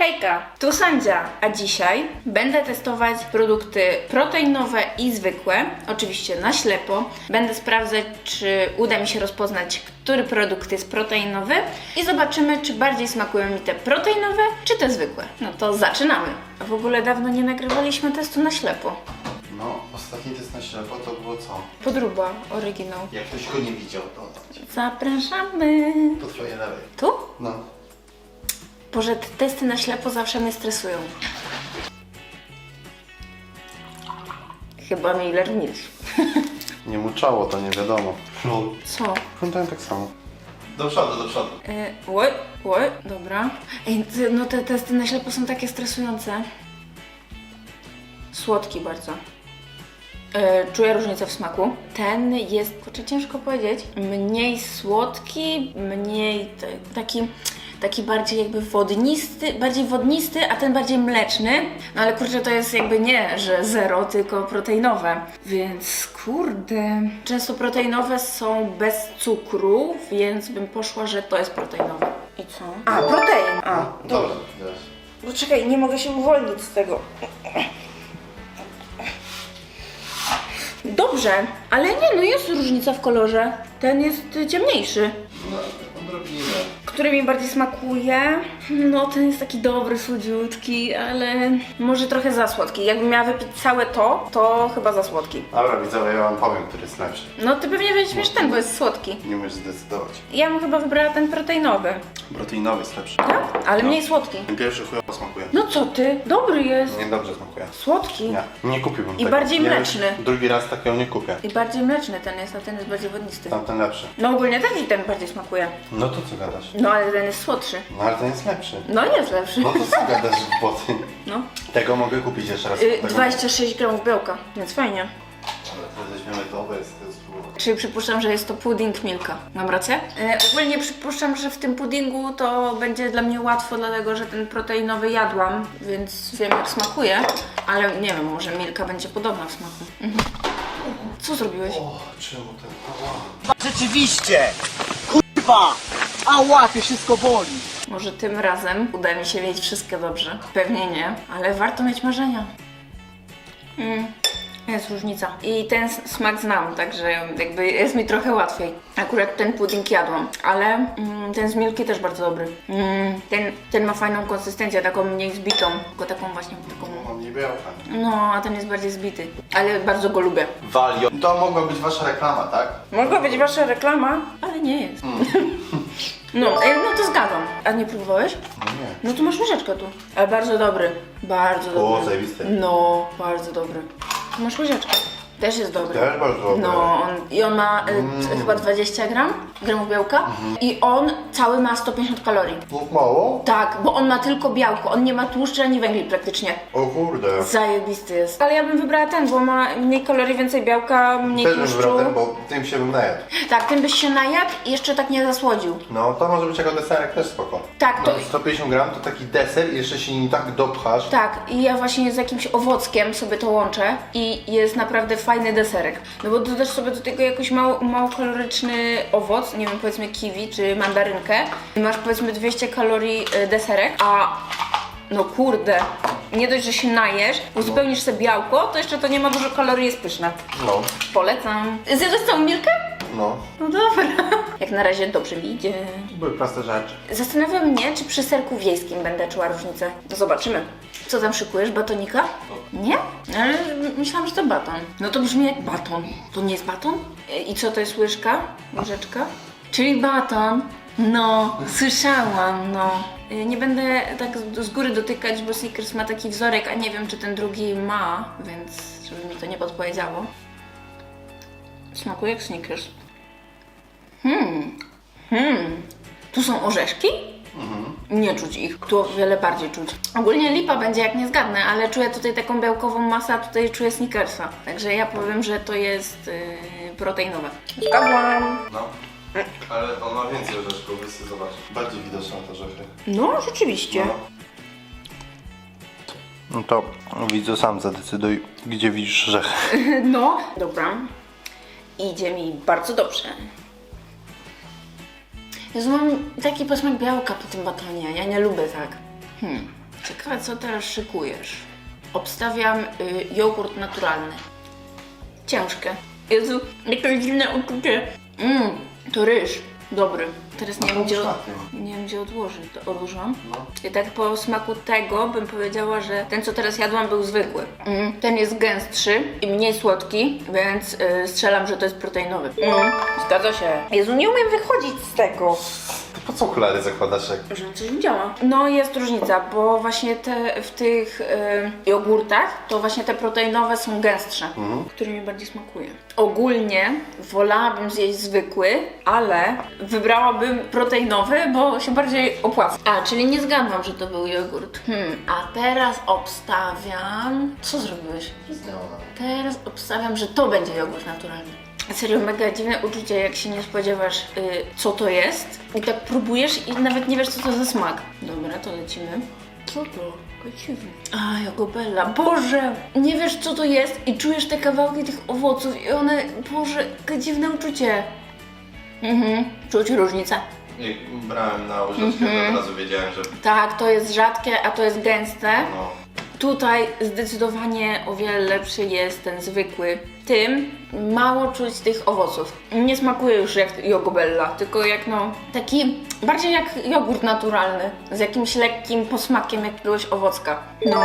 Hejka, tu Sandzia, a dzisiaj będę testować produkty proteinowe i zwykłe, oczywiście na ślepo. Będę sprawdzać, czy uda mi się rozpoznać, który produkt jest proteinowy i zobaczymy, czy bardziej smakują mi te proteinowe, czy te zwykłe. No to zaczynamy. A w ogóle dawno nie nagrywaliśmy testu na ślepo. No, ostatni test na ślepo to było co? Podróba, oryginał. Jak ktoś go nie widział, to Zapraszamy. po twojej lewej. Tu? No. Boże, te testy na ślepo zawsze mnie stresują. Chyba Miller Milch. Nie muczało, to nie wiadomo. No. Co? Wyglądają tak samo. Do przodu, do przodu. E, oj, oj, dobra. Ej, ty, no te testy na ślepo są takie stresujące. Słodki bardzo. E, czuję różnicę w smaku. Ten jest, kurczę, ciężko powiedzieć, mniej słodki, mniej taki, taki bardziej jakby wodnisty, bardziej wodnisty, a ten bardziej mleczny. No ale kurczę, to jest jakby nie, że zero, tylko proteinowe. Więc kurde, często proteinowe są bez cukru, więc bym poszła, że to jest proteinowe. I co? A, protein! A, Dobrze, teraz. bo czekaj, nie mogę się uwolnić z tego. Dobrze, ale nie, no jest różnica w kolorze. Ten jest ciemniejszy. No, odrobinę. Który mi bardziej smakuje? No, ten jest taki dobry, słodziutki, ale może trochę za słodki. Jakbym miała wypić całe to, to chyba za słodki. Dobra, widzowie, ja wam powiem, który jest lepszy. No, ty pewnie weźmiesz ten, bo jest słodki. Nie możesz zdecydować. Ja bym chyba wybrała ten proteinowy. Proteinowy jest lepszy. Tak? Ale No. mniej słodki. Ten pierwszy chujowo smakuje. No co ty? Dobry jest. Nie dobrze smakuje. Słodki. Nie, nie kupiłbym I tego. bardziej Ja już mleczny. Drugi raz takiego nie kupię. I bardziej mleczny ten jest, a ten jest bardziej wodnisty. Tamten lepszy. No ogólnie też mi ten bardziej smakuje. No to co gadasz? No ale ten jest słodszy. No ale ten jest lepszy. No jest lepszy. No to co gadasz głupoty? No. Tego mogę kupić jeszcze raz. Y, Tego- 26 gramów białka, więc fajnie. Dobra, to weźmiemy to, bo jest to spróbować. Czyli przypuszczam, że jest to pudding Milka. Mam rację? Y, ogólnie przypuszczam, że w tym puddingu to będzie dla mnie łatwo, dlatego że ten proteinowy jadłam, więc wiem jak smakuje, ale nie wiem, może Milka będzie podobna w smaku. Mhm. Co zrobiłeś? O, czemu ten... Rzeczywiście! Kurwa! Ała, to wszystko boli! Może tym razem uda mi się mieć wszystko dobrze. Pewnie nie, ale warto mieć marzenia. Mm, jest różnica. I ten smak znam, także jakby jest mi trochę łatwiej. Akurat ten pudding jadłam, ale mm, ten z Milki też bardzo dobry. Mm, ten, ten ma fajną konsystencję, taką mniej zbitą, tylko taką właśnie taką... Nie białka. No, a ten jest bardziej zbity, ale bardzo go lubię. Valio. To mogła być wasza reklama, tak? Mogła być wasza reklama, ale nie jest. No, ej, no to zgadzam. A nie próbowałeś? No nie. No tu masz łyżeczkę tu. Ale bardzo dobry. Bardzo dobry. O, zajebisty. No, bardzo dobry. Tu masz łyżeczkę. Też jest dobry. Też bardzo dobry. No, on, i on ma y, Mm. chyba 20 gram, gramów białka Mhm. i on cały ma 150 kalorii. Mów mało? Tak, bo on ma tylko białko, on nie ma tłuszczu ani węgli praktycznie. O kurde. Zajebisty jest. Ale ja bym wybrała ten, bo ma mniej kalorii, więcej białka, mniej Też bym tłuszczu. wybrał ten, bo tym się bym najadł. Tak, tym byś się najadł i jeszcze tak nie zasłodził. No, to może być jako deserek też spoko. Tak, to- No, 150 gram to taki deser i jeszcze się nim tak dopchasz. Tak, i ja właśnie z jakimś owockiem sobie to łączę i jest naprawdę fajny deserek. No bo dodasz sobie do tego jakoś mało, małokaloryczny owoc, nie wiem, powiedzmy kiwi czy mandarynkę i masz powiedzmy 200 kalorii y, deserek, a no kurde, nie dość, że się najesz, uzupełnisz sobie białko, to jeszcze to nie ma dużo kalorii, jest pyszne. No, Polecam. Zjadłeś całą milkę? no. No dobra. Jak na razie dobrze mi idzie. Były proste rzeczy. Zastanawia mnie, czy przy serku wiejskim będę czuła różnicę. To zobaczymy. Co tam szykujesz? Batonika? Nie? Ale myślałam, że to baton. No to brzmi jak baton. To nie jest baton? I co to jest łyżka? Łyżeczka? Czyli baton. No, słyszałam, no. Y, Nie będę tak z- z góry dotykać, bo Snickers ma taki wzorek, a nie wiem, czy ten drugi ma, więc żeby mi to nie podpowiedziało. Smakuje jak Snickers. Hmm, hmm. Tu są orzeszki? Nie czuć ich, tu o wiele bardziej czuć. Ogólnie lipa będzie jak nie zgadnę, ale czuję tutaj taką białkową masę, a tutaj czuję Snickersa. Także ja powiem, że to jest yy, proteinowe. Zgadłam. No. Ale on ma więcej orzeszków, więc zobacz. Bardziej widoczne te orzechy. No, rzeczywiście. No to widzu sam zadecyduj, gdzie widzisz orzechy. No, dobra. Idzie mi bardzo dobrze. Jezu, mam taki posmak białka po tym batonie. Ja nie lubię tak. Hmm. Ciekawe, co teraz szykujesz. Obstawiam y, jogurt naturalny. Ciężkie. Jezu, jakieś dziwne uczucie. Mmm, to ryż. Dobry. Teraz nie No wiem, gdzie, nie wiem, gdzie odłożyć. To odłożyłam. No. I tak po smaku tego bym powiedziała, że ten, co teraz jadłam, był zwykły. Mm, ten jest gęstszy i mniej słodki, więc y, strzelam, że to jest proteinowy. Mm, zgadza się. Jezu, nie umiem wychodzić z tego. Po co okulary zakładasz jak... Że coś mi działa. No jest różnica, bo właśnie te w tych y, jogurtach to właśnie te proteinowe są gęstsze, które mi bardziej smakuje. Ogólnie wolałabym zjeść zwykły, ale wybrałabym proteinowy, bo się bardziej opłaca. A, czyli nie zgadłam, że to był jogurt. Hmm, a teraz obstawiam... Co zrobiłeś? Teraz obstawiam, że to będzie jogurt naturalny. Serio, mega dziwne uczucie, jak się nie spodziewasz, y, co to jest. I tak próbujesz i nawet nie wiesz, co to za smak. Dobra, to lecimy. Co to? Dziwne. A, Jagobella. Boże! Nie wiesz, co to jest i czujesz te kawałki tych owoców i one... Boże, jakie dziwne uczucie. Mhm, czuć różnicę. Jak brałem na łyżeczkę, to od razu wiedziałem, że... Tak, to jest rzadkie, a to jest gęste. No. Tutaj zdecydowanie o wiele lepszy jest ten zwykły. Tym mało czuć tych owoców. Nie smakuje już jak jogobella, tylko jak no taki bardziej jak jogurt naturalny z jakimś lekkim posmakiem jakiegoś owocka. No,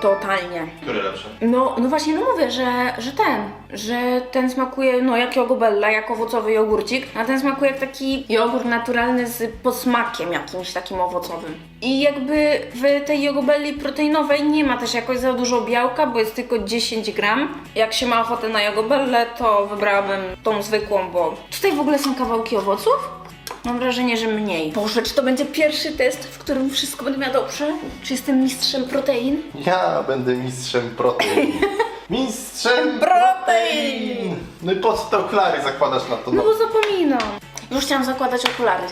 totalnie. Który lepszy? No, no właśnie, no mówię, że, że ten, że ten smakuje no jak jogobella, jak owocowy jogurcik, a ten smakuje jak taki jogurt naturalny z posmakiem jakimś takim owocowym. I jakby w tej jogobelli proteinowej nie ma też jakoś za dużo białka, bo jest tylko 10 gram. Jak się ma ochotę na jogobellę, to wybrałabym tą zwykłą, bo tutaj w ogóle są kawałki owoców. Mam wrażenie, że mniej. Boże, czy to będzie pierwszy test, w którym wszystko będę miała dobrze? Czy jestem mistrzem protein? Ja będę mistrzem protein. Mistrzem Protein! No i po co te okulary zakładasz na to? No bo zapominam. Już chciałam zakładać okulary.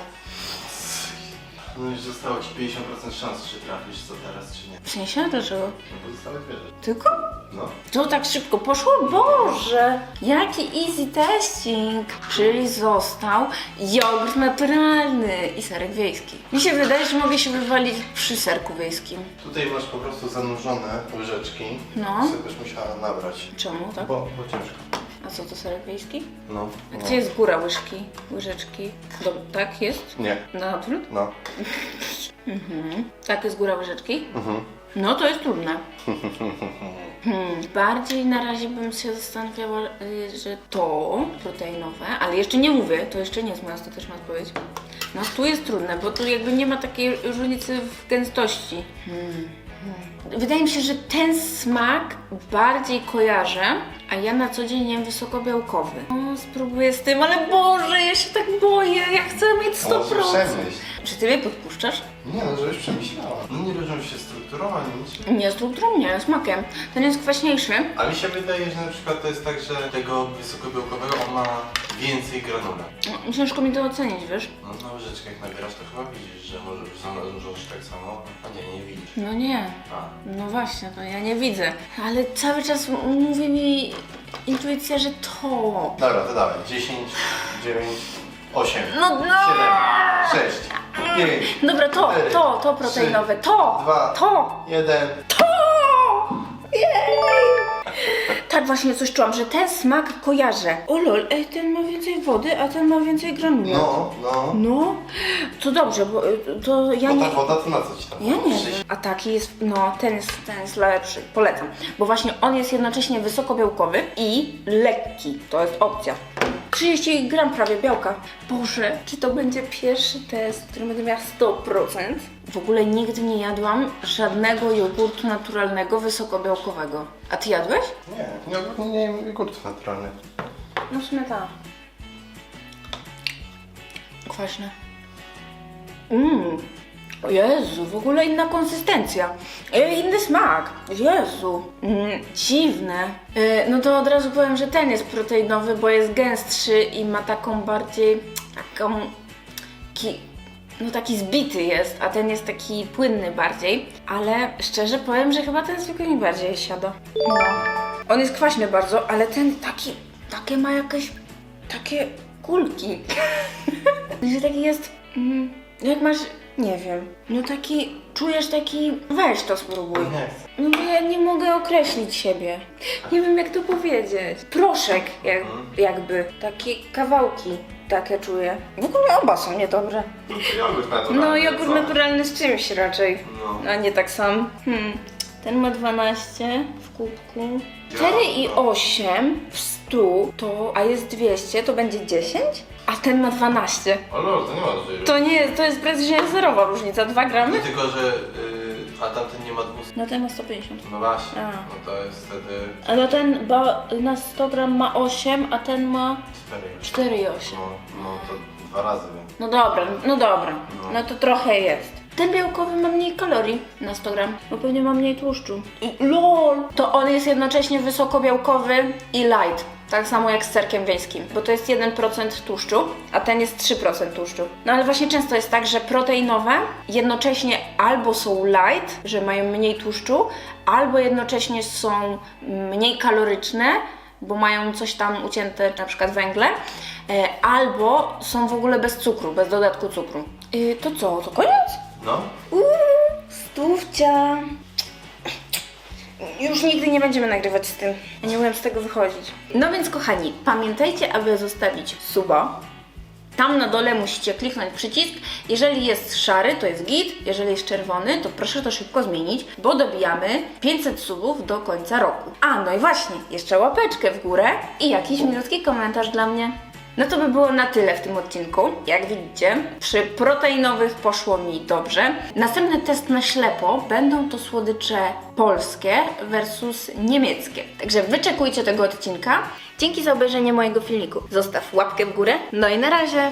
No już zostało ci 50% szans, czy trafisz co teraz, czy nie. W sensie? Dlaczego? No pozostałe dwie rzeczy. Tylko? No. To tak szybko poszło? Boże! Jaki easy testing! Czyli został jogurt naturalny i serek wiejski. Mi się wydaje, że mogę się wywalić przy serku wiejskim. Tutaj masz po prostu zanurzone łyżeczki. No. Sobie będziesz musiała nabrać. Czemu, tak? Bo, bo ciężko. A co to serek wiejski? No. A no. gdzie jest góra łyżki? Łyżeczki? Do, tak jest? Nie. Na odwrót? No. Mhm. Tak jest góra łyżeczki? Mhm. No to jest trudne. Hmm. Bardziej na razie bym się zastanawiała, y, że to proteinowe, ale jeszcze nie mówię, to jeszcze nie jest moja ostateczna odpowiedź. No tu jest trudne, bo tu jakby nie ma takiej różnicy w gęstości. Hmm. Wydaje mi się, że ten smak bardziej kojarzę, a ja na co dzień jem wysokobiałkowy. O, spróbuję z tym, ale Boże, ja się tak boję, ja chcę mieć 100%. A może przemyśl. Czy ty mnie podpuszczasz? Nie no, żebyś przemyślała. No nie różnią się strukturą ani niczym. Nie, strukturą nie, smakiem. Ten jest kwaśniejszy. A mi się wydaje, że na przykład to jest tak, że tego wysokobiałkowego on ma więcej granule. No, Ciężko mi to ocenić, wiesz? No na łyżeczkę jak nabierasz, to chyba widzisz, że może być zanurzysz tak samo, a nie, nie widzisz. No nie. A, No właśnie, to ja nie widzę. Ale cały czas m- mówi mi intuicja, że to. dobra, to dawaj. 10, 9, 8, No, no. 7, 6, 5, Dobra, to, to, to proteinowe, to, dwa. to, 1. Tak właśnie coś czułam, że ten smak kojarzę. O lol, ej, ten ma więcej wody, a ten ma więcej granuli. No, no. No, to dobrze, bo y, to ja Bo nie... ta woda to na co ci tam? Ja nie wiem. A taki jest, no ten jest, ten jest lepszy, polecam. Bo właśnie on jest jednocześnie wysokobiałkowy i lekki. To jest opcja. 30 gram prawie białka. Boże, czy to będzie pierwszy test, w którym będę miała 100%? W ogóle nigdy nie jadłam żadnego jogurtu naturalnego wysokobiałkowego. A ty jadłeś? Nie, nie, nie, nie jem jogurtów naturalnych. No w sumie tak. Kwaśne. Mmm. Jezu, w ogóle inna konsystencja. E, inny smak. Jezu. Mm, dziwne. E, no to od razu powiem, że ten jest proteinowy, bo jest gęstszy i ma taką bardziej taką ki, no taki zbity jest, a ten jest taki płynny bardziej, ale szczerze powiem, że chyba ten zwykły mi bardziej siada. No. On jest kwaśny bardzo, ale ten taki, takie ma jakieś, takie kulki. że taki jest, mm, jak masz, nie wiem, no taki czujesz taki... Weź to spróbuj. Nie chcę. No bo ja nie mogę określić siebie. Nie wiem jak to powiedzieć. Proszek jak, jakby. Takie kawałki takie czuję. W ogóle oba są niedobre. No jogurt naturalny. No jogurt co? naturalny z czymś raczej. No. A nie tak sam. Hmm. Ten ma 12 w kubku. Ja. 4 i 8 w 100 to, a jest 200, to będzie 10? A ten ma 12. O lol, to nie ma dużej To nie jest, to jest praktycznie zerowa różnica, 2 gramy? Tylko, że... Yy, a tamten nie ma 200. No ten ma 150. No właśnie, A. no to jest wtedy A no ten ba, na 100 gram ma 8, a ten ma 4 4 i 8. No, no to dwa razy więcej. No dobra, no dobra. No. No to trochę jest. Ten białkowy ma mniej kalorii na 100 gram, bo pewnie ma mniej tłuszczu. I lol! To on jest jednocześnie wysokobiałkowy i light. Tak samo jak z serkiem wieńskim, bo to jest 1% tłuszczu, a ten jest 3% tłuszczu. No ale właśnie często jest tak, że proteinowe jednocześnie albo są light, że mają mniej tłuszczu, albo jednocześnie są mniej kaloryczne, bo mają coś tam ucięte, na przykład węgle, e, albo są w ogóle bez cukru, bez dodatku cukru. Y, to co, to koniec? No, Uuu, stówcia. Już nigdy nie będziemy nagrywać z tym. Ja nie umiem z tego wychodzić. No więc kochani, pamiętajcie, aby zostawić suba. Tam na dole musicie kliknąć przycisk. Jeżeli jest szary, to jest git. Jeżeli jest czerwony, to proszę to szybko zmienić, bo dobijamy 500 subów do końca roku. A, no i właśnie, jeszcze łapeczkę w górę i jakiś milutki komentarz dla mnie. No to by było na tyle w tym odcinku. Jak widzicie, przy proteinowych poszło mi dobrze. Następny test na ślepo będą to słodycze polskie versus niemieckie. Także wyczekujcie tego odcinka. Dzięki za obejrzenie mojego filmiku. Zostaw łapkę w górę. No i na razie.